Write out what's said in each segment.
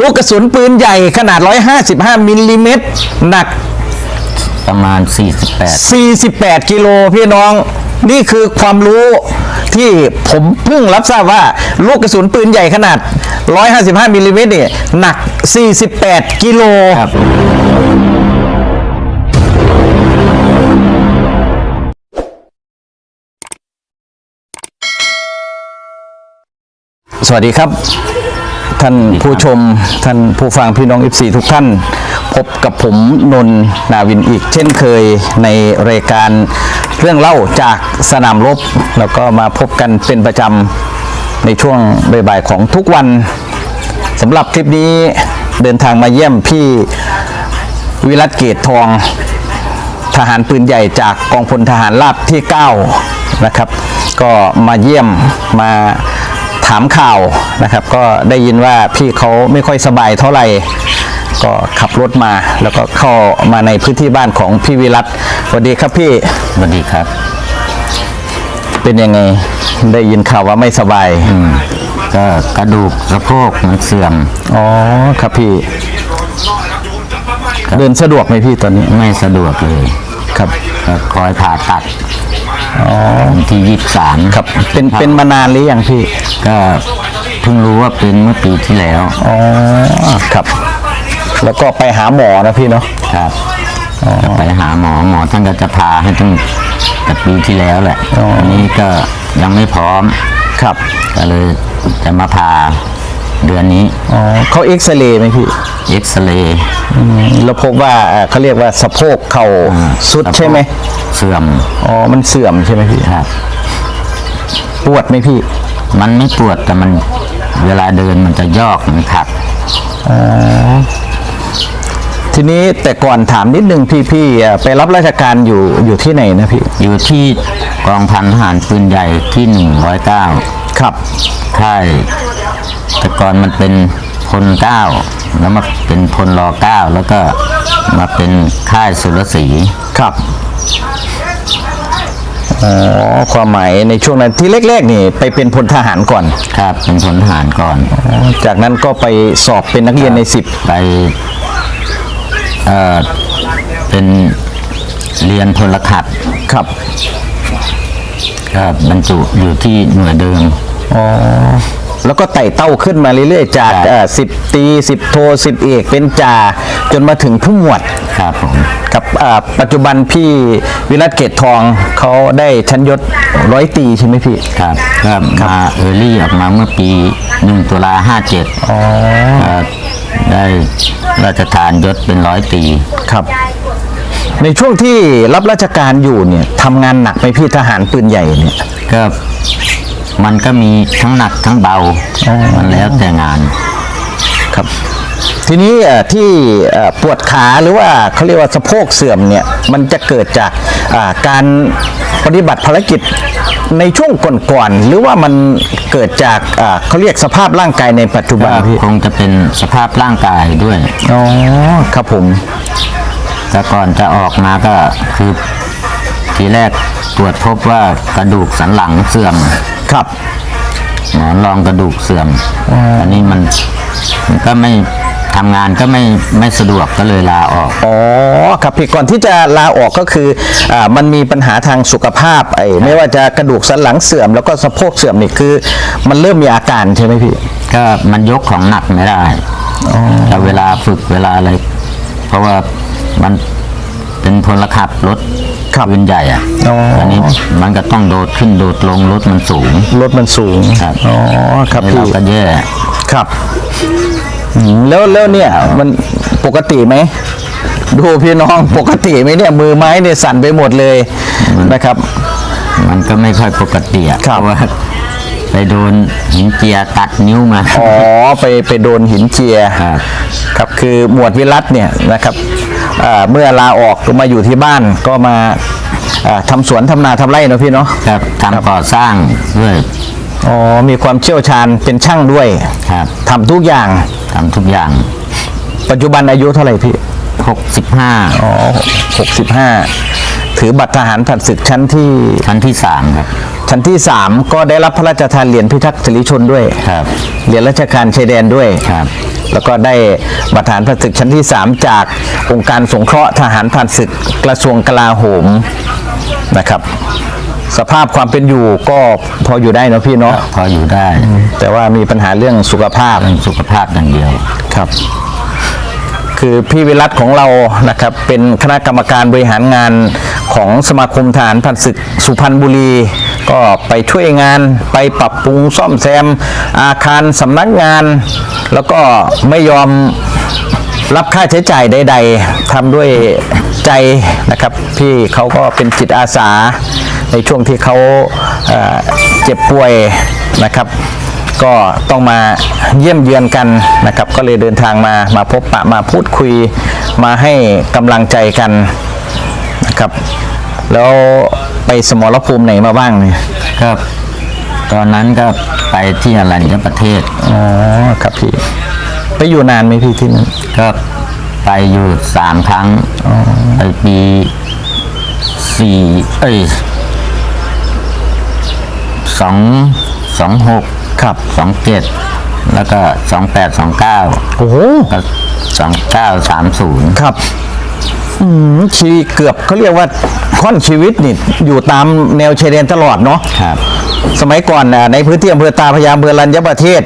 ลูกกระสุนปืนใหญ่ขนาด 155มิลลิเมตรหนักประมาณ 48 48 กิโลพี่น้อง นี่คือความรู้ที่ผมเพิ่งรับทราบว่า ลูกกระสุนปืนใหญ่ขนาด 155มิลลิเมตรเนี่ยหนัก 48 กิโลครับสวัสดีครับ ท่านผู้ชมท่านผู้ฟังพี่น้อง f 4ทุกท่าน พบกับผมนนท์นาวินอีก เช่นเคยในรายการเรื่องเล่าจากสนามรบแล้วก็มาพบกันเป็นประจำในช่วงบ่ายๆของทุกวันสำหรับคลิปนี้เดินทางมาเยี่ยมพี่วิรัตเกตทอง ทหารปืนใหญ่จากกองพลทหารราบที่ 9 นะครับ ก็มาเยี่ยมมา ถามข่าวนะครับ ก็ได้ยินว่าพี่เขาไม่ค่อยสบายเท่าไหร่ก็ขับรถมาแล้วก็เข้ามาในพื้นที่บ้านของพี่วิรัตสวัสดีครับพี่สวัสดีครับ เป็นยังไงได้ยินข่าวว่าไม่สบายอืมก็กระดูกสะโพกมันเสื่อมอ๋อครับพี่ เดินสะดวกไหมพี่ตอนนี้ไม่สะดวกเลยครับก็คอยผ่าตัด อ๋อวันที่ยี่สามครับ เป็นเป็นมานานหรือยังพี่ ก็เพิ่งรู้ว่าเป็นเมื่อปีที่แล้ว อ๋อ ครับ แล้วก็ไปหาหมอนะพี่เนาะ ครับก็ไปหาหมอหมอท่านก็จะพาให้ตั้งแต่ปีที่แล้วแหละอันนี้ก็ยังไม่พร้อม ครับ ก็เลยจะมาพาเดือนนี้ อ๋อเขาเอ็กซเรย์ไหมพี่ เอ็กซเรย์ อืมแล้วพบว่าเอ่อเขาเรียกว่าสะโพกเข่าสุดใช่ไหมเสื่อมอ๋อมันเสื่อมใช่ไหมพี่ครับปวดไหมพี่ มันไม่ปวดแต่มันเวลาเดินมันจะยอกมันขัดทีนี้แต่ก่อนถามนิดนึงพี่พี่เอ่อไปรับราชการอยู่อยู่ที่ไหนนะพี่ อยู่ที่กองพันทหารปืนใหญ่ที่หนึ่งร้อยเก้าครับ ค่ายแต่ก่อนมันเป็น พลเก้าแล้วมาเป็นพลรอเก้าแล้วก็มาเป็นค่ายสุรศรีครับอ๋อความหมายในช่วงนั้นที่แรกๆนี่ไปเป็นพลทหารก่อนครับ เป็นพลทหารก่อนอ๋อจากนั้นก็ไปสอบเป็นนักเรียนในสิบไปเอ่อเป็นเรียนพลขัดครับก็บรรจุอยู่ที่หน่วยเดิมอ๋อ แล้วก็ไต่เต้าขึ้นมาเรื่อยๆ จากครับสิบตีสิบโทสิบเอกเป็นจ่าจนมาถึงผู้หมวดครับผมกับอ่าปัจจุบันพี่วิรัตเกตทองเขาได้ชั้นยศร้อยตีใช่ไหมพี่ครับก็มาเออรี่ออกมาเมื่อปีหนึ่งตุลาห้าเจ็ดอ๋อได้ราชทานยศเป็นร้อยตีครับในช่วงที่รับราชการอยู่เนี่ยทำงานหนักไหมพี่ทหารปืนใหญ่เนี่ยก็ มันก็มีทั้งหนักทั้งเบามันแล้วแต่งานครับ ทีนี้เอ่อที่เอ่อปวดขาหรือว่าเขาเรียกว่าสะโพกเสื่อมเนี่ยมันจะเกิดจากอ่าการปฏิบัติภารกิจในช่วงก่อนๆหรือว่ามันเกิดจากอ่าเขาเรียกสภาพร่างกายในปัจจุบันก็พี่คงจะเป็นสภาพร่างกายด้วย อ๋อครับผม แต่ก่อนจะออกมาก็คือทีแรกตรวจพบว่ากระดูกสันหลังเสื่อม ครับ หมอนรองกระดูกเสื่อมอันนี้มันมันก็ไม่ทำงานก็ไม่ไม่สะดวกก็เลยลาออก อ๋อ ครับพี่ก่อนที่จะลาออกก็คืออ่ามันมีปัญหาทางสุขภาพไอ้ไม่ว่าจะกระดูกสันหลังเสื่อม แล้วก็สะโพกเสื่อมนี่คือ มันเริ่มมีอาการใช่ไหมพี่ ก็มันยกของหนักไม่ได้แต่เวลาฝึกเวลาอะไร เพราะว่ามัน เป็นพลขับรถครับปืนใหญ่อะอ๋ออั นนี้มันก็ต้องโดดขึ้นโดดลงรถมันสูง รถมันสูงครับ อ๋อครับแล้วพี่ เราก็แย่ครับอืมแล้วแล้วเนี่ยมันปกติไหม ดูพี่น้องปกติไหมเนี่ยมือไม้เนี่ยสั่นไปหมดเลยนะครับ มันก็ไม่ค่อยปกติอะครับ เพราะว่าไปโดนหินเจียตัดนิ้วมา อ๋อไปไปโดนหินเจียครับ ครับคือหมวดวิรัตเนี่ยนะครับอ่า เมื่อลาออกก็มาอยู่ที่บ้านก็มาอ่าทำสวนทำนาทำไร่เนอะพี่เนาะครับทำก่อสร้างด้วยอ๋อมีความเชี่ยวชาญเป็นช่างด้วยครับทำทุกอย่างทำทุกอย่าง ปัจจุบันอายุเท่าไหร่พี่65อ๋อหกสิบห้าถือบัตรทหารผัดศึกชั้นที่ชั้นที่สามครับชั้นที่3ก็ได้รับพระราชทานเหรียญพิทักษ์สิริชนด้วยครับเหรียญราชการชายแดนด้วยครับ แล้วก็ได้บัตรฐานพระศึกชั้นที่ 3 จากองค์การสงเคราะห์ทหารผ่านศึกกระทรวงกลาโหมนะครับ สภาพความเป็นอยู่ก็พออยู่ได้เนาะพี่เนาะพออยู่ได้ แต่ว่ามีปัญหาเรื่องสุขภาพเรื่องสุขภาพอย่างเดียวครับคือพี่วิรัตของเรานะครับเป็นคณะกรรมการบริหารงานของสมาคมทหารพันศึกสุพรรณบุรี ก็ไปช่วยงานไปปรับปรุงซ่อมแซมอาคารสำนักงาน แล้วก็ไม่ยอมรับค่าใช้จ่ายใด ๆทำด้วยใจนะครับ พี่เขาก็เป็นจิตอาสาในช่วงที่เขาเเจ็บป่วยนะครับ ก็ต้องมาเยี่ยมเยือนกันนะครับ ก็เลยเดินทางมามาพบปะมาพูดคุยมาให้กำลังใจกันนะครับ แล้วไปสมรภูมิไหนมาบ้างเนี่ยก็ ตอนนั้นก็ไปที่อรัญญประเทศ อ๋อครับพี่ ไปอยู่นานไหมพี่ที่นั่นก็ไปอยู่สามครั้งไปปีสี่เอ้ยสองสองหกครับสองเจ็ดแล้วก็สองแปดสองเก้าโอ้โหก็สองเก้าสามศูนย์ครับ อืมชีวิตเกือบเขาเรียกว่าค่อนชีวิตนี่ อยู่ตามแนวชายแดนตลอดเนาะครับ สมัยก่อนน่ะในพื้นที่อำเภอตาพระยาอำเภอรัญญประเทศ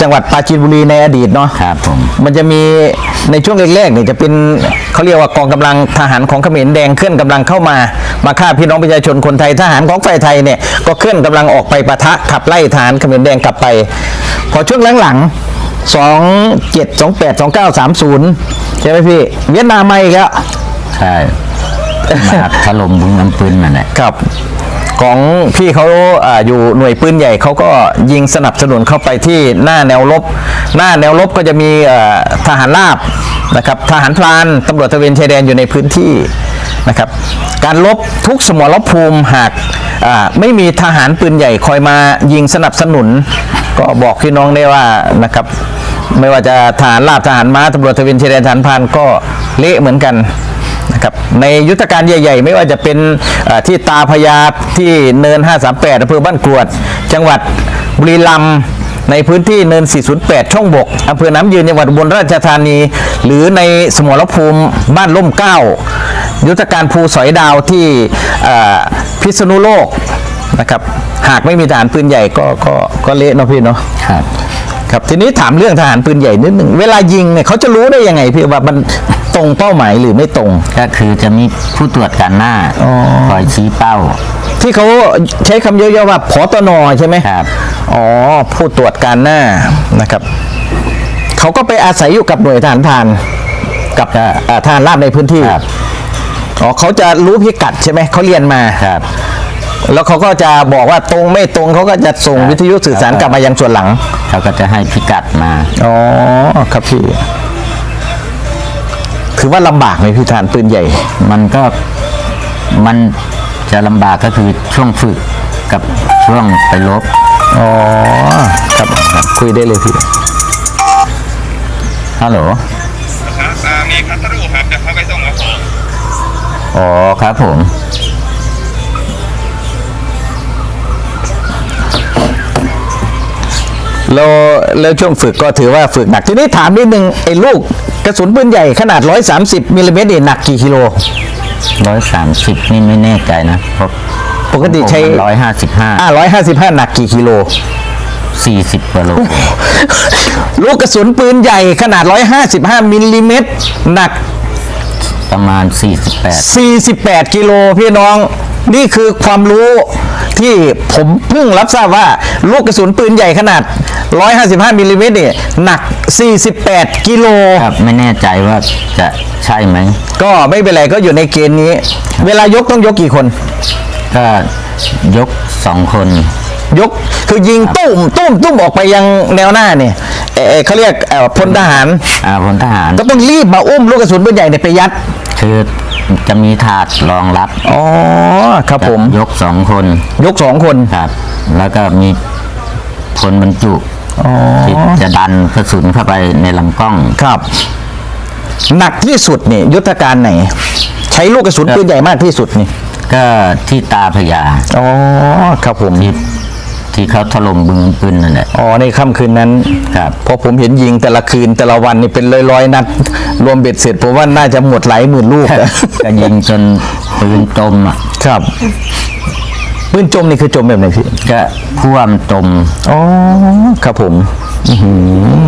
จังหวัดปราจีนบุรีในอดีตเนาะครับผมมันจะมีในช่วงแรกๆเนี่ยจะเป็นเขาเรียกว่ากองกำลังทหารของเขมรแดงเคลื่อนกำลังเข้ามา มาฆ่าพี่น้องประชาชนคนไทยทหารของฝ่ายไทยเนี่ยก็เคลื่อนกำลังออกไปปะทะขับไล่ทหารเขมรแดงกลับไป พอช่วงหลังๆสองเจ็ดสองแปดสองเก้าสามศูนย์ใช่ไหมพี่เวียดนามมาอีกแล้วใช่มาถล่มบุญน้ำปืนนั่นแหละครับ ของพี่เขาออยู่หน่วยปืนใหญ่เขาก็ยิงสนับสนุนเข้าไปที่หน้าแนวรบ หน้าแนวรบก็จะมีทหารราบนะครับทหารพลานตำรวจตะเวนชายแดนอยู่ในพื้นที่นะครับการลบทุกสมรภูมิหากไม่มีทหารปืนใหญ่คอยมายิงสนับสนุน ก็บอกพี่น้องได้ว่านะครับไม่ว่าจะทหารราบทหารม้าตำรวจตะเวนชายแดนทหารพรานก็เละเหมือนกัน นะครับในยุทธการใหญ่ ๆ ไม่ว่าจะเป็นที่ตาพยาที่เนิน 538อำเภอบ้านกรวด จังหวัดบุรีรัมย์ในพื้นที่เนิน 408 ช่องบกอำเภอน้ำยืนจังหวัดอุบลราชธานี หรือในสมรภูมิบ้านล่มเก้า ยุทธการภูสอยดาวที่พิษณุโลกนะครับ หากไม่มีทหารปืนใหญ่ก็ก็ก็เละเนาะพี่เนาะครับ ครับทีนี้ถามเรื่องทหารปืนใหญ่นิดหนึ่งเวลายิงเนี่ยเขาจะรู้ได้ยังไงพี่ว่ามันตรงเป้าหมายหรือไม่ตรง ก็คือจะมีผู้ตรวจการหน้าอ๋อ คอยชี้เป้า ที่เขาใช้คำเยอะๆว่าพอตนใช่ไหมครับ อ๋อผู้ตรวจการหน้านะครับเขาก็ไปอาศัยอยู่กับหน่วยทหารพรานกับก็เอ่อทหารราบในพื้นที่ครับ อ๋อเขาจะรู้พิกัดใช่ไหมเขาเรียนมา ครับ แล้วเขาก็จะบอกว่าตรงไม่ตรงเขาก็จะส่งครับวิทยุสื่อสารครับกลับมายังส่วนหลัง เขาก็จะให้พิกัดมา อ๋อครับพี่ถือว่าลำบากไหมพี่ทหารปืนใหญ่ มันก็มันจะลำบากก็คือช่วงฝึกกับช่วงไปลบ อ๋อครับครับคุยได้เลยพี่ฮัลโหลครับอ่ามีพัสดุครับจะเข้าไปส่งครับผมอ๋อครับผม แล้วแล้วช่วงฝึกก็ถือว่าฝึกหนัก ทีนี้ถามนิดนึงไอ้ลูกกระสุนปืนใหญ่ขนาด 130มิลลิเมตรนี่หนักกี่กิโล ร้อยสามสิบนี่ไม่แน่ใจนะเพราะปกติใช้ ร้อยห้าสิบห้าอ่า155 หนักกี่กิโล สี่สิบกว่าโลลูกกระสุนปืนใหญ่ขนาด 155มิลลิเมตรหนัก ประมาณสี่สิบแปด 48 กิโลพี่น้องนี่คือความรู้ที่ผมเพิ่งรับทราบว่า ลูกกระสุนปืนใหญ่ขนาด 155มิลลิเมตรเนี่ยหนัก 48 กิโล ครับไม่แน่ใจว่าจะใช่ไหมก็ไม่เป็นไรก็อยู่ในเกณฑ์นี้ เวลายกต้องยกกี่คน ก็ยกสองคน ยกคือยิงตุ้มตุ้มตุ้มออกไปยังแนวหน้าเนี่ยเอ่อเขาเรียกเอ่อพลทหาร อ่าพลทหารก็ต้องรีบมาอุ้มลูกกระสุนปืนใหญ่เนี่ยไปยัด คือจะมีถาดรองรับอ๋อ ครับผม ยกสองคน ยกสองคน ครับ แล้วก็มีคนบรรจุ อ๋อที่จะดันกระสุนเข้าไปในลำกล้องครับ หนักที่สุดนี่ยุทธการไหน ใช้ลูกกระสุนปืนใหญ่มากที่สุดนี่ก็ที่ตาพระยาอ๋อครับผมที่ที่เขาถล่มบึงปืนนั่นแหละอ๋อในค่ำคืนนั้นครับเพราะผมเห็นยิงแต่ละคืนแต่ละวันนี่เป็นร้อยๆนัด รวมเบ็ดเสร็จผมว่าน่าจะหมดหลายหมื่นลูกนะก็ยิงจนปืนจมอะครับ ปืนจมนี่คือจมแบบไหนพี่ก็พ่วมจมอ๋อครับผมอื้อหือ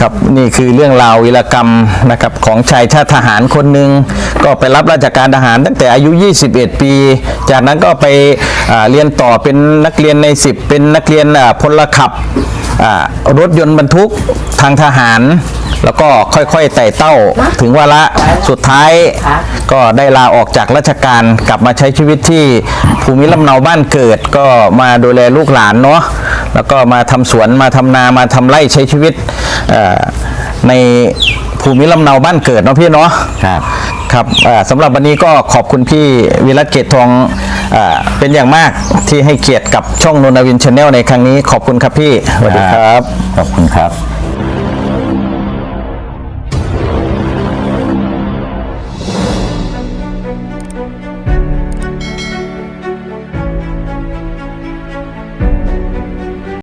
ครับนี่คือเรื่องราววีรกรรมนะครับของชายชาติทหารคนหนึ่งก็ไปรับราชการทหารตั้งแต่อายุ 21 ปี จากนั้นก็ไปอ่าเรียนต่อเป็นนักเรียนใน 10 เป็นนักเรียนอ่าพลขับอ่ารถยนต์บรรทุกทางทหาร แล้วก็ค่อยๆไต่เต้าถึงวาระสุดท้าย ก็ได้ลาออกจากราชการกลับมาใช้ชีวิตที่ภูมิลำเนาบ้านเกิด ก็มาดูแลลูกหลานเนาะแล้วก็มาทำสวนมาทำนามาทำไร่ใช้ชีวิตเอ่อในภูมิลำเนาบ้านเกิดเนาะพี่เนาะครับครับอ่าสำหรับวันนี้ก็ขอบคุณพี่วิรัตเกตทองอาเป็นอย่างมากที่ให้เกียรติกับช่องนนทวินชาแนลในครั้งนี้ขอบคุณครับพี่สวัสดีครับ ขอบคุณครับ